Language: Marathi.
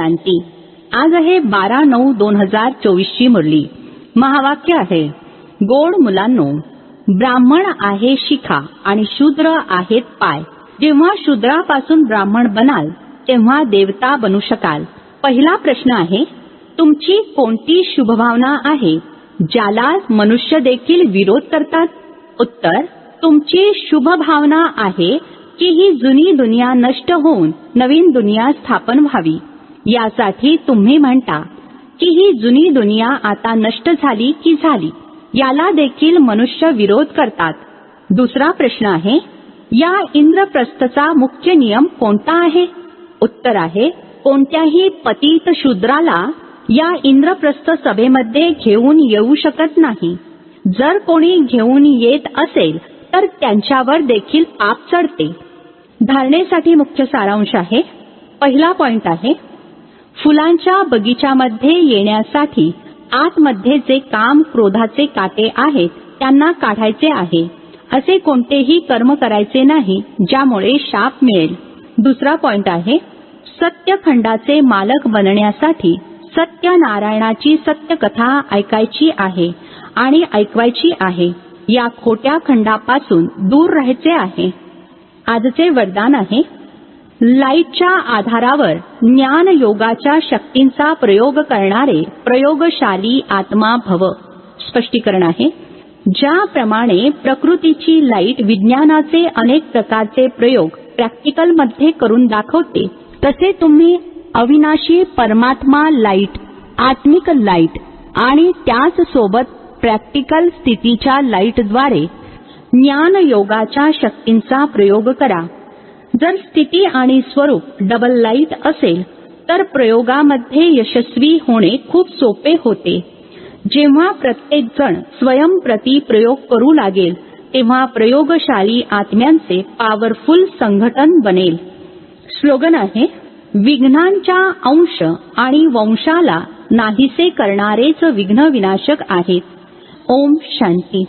शांती. आज आहे बारा नऊ दोन हजार चोवीसची मुरली. महावाक्य आहे गोड मुलांनो ब्राह्मण आहे शिखा आणि शूद्र आहेत पाय. जेव्हा शूद्रापासून ब्राह्मण बनाल तेव्हा देवता बनू शकाल. पहिला प्रश्न आहे तुमची कोणती शुभभावना आहे? ज्याला मनुष्य देखील विरोध करतात? उत्तर तुमची शुभ भावना आहे की ही जुनी दुनिया नष्ट होऊन नवीन दुनिया स्थापन व्हावी. यासाठी तुम्ही म्हणता की ही जुनी दुनिया आता नष्ट झाली की झाली? याला देखील मनुष्य विरोध करतात. दुसरा प्रश्न आहे या इंद्रप्रस्थचा मुख्य नियम कोणता आहे? उत्तर आहे कोणत्याही पतित शूद्राला या इंद्रप्रस्थ सभेमध्ये घेऊन येऊ शकत नाही. जर कोणी घेऊन येत असेल तर त्यांच्यावर देखील पाप चढते. धारणेसाठी मुख्य सारांश आहे पहिला पॉइंट आहे फुलांच्या बगीचामध्ये येण्यासाठी आतमध्ये जे काम क्रोधाचे काटे आहेत त्यांना काढायचे आहे. असे कोणतेही कर्म करायचे नाही ज्यामुळे शाप मिळेल. दुसरा पॉइंट आहे सत्यखंडाचे मालक बनण्यासाठी सत्यनारायणाची सत्यकथा ऐकायची आहे आणि ऐकवायची आहे. या खोट्या खंडापासून दूर राहायचे आहे. आजचे वरदान आहे लाईटच्या आधारावर ज्ञान योगाच्या शक्तींचा प्रयोग करणारे प्रयोगशाली आत्मा भव स्पष्टीकरण आहे. ज्याप्रमाणे प्रकृतीची लाइट विज्ञानाचे अनेक प्रकारचे प्रयोग प्रॅक्टिकलमध्ये करून दाखवते तसे तुम्ही अविनाशी परमात्मा लाइट आत्मिक लाइट आणि त्याच सोबत प्रॅक्टिकल स्थितीच्या लाईटद्वारे ज्ञान योगाच्या शक्तींचा प्रयोग करा. जर स्थिती आणि स्वरूप डबल लाइट असेल तर प्रयोगामध्ये यशस्वी होणे खूप सोपे होते. जेव्हा प्रत्येक जण स्वयंप्रती प्रयोग करू लागेल तेव्हा प्रयोगशाली आत्म्यांचे पॉवरफुल संघटन बनेल. स्लोगन आहे विघ्नांच्या अंश आणि वंशाला नाहीसे करणारेच विघ्न विनाशक आहेत. ओम शांती.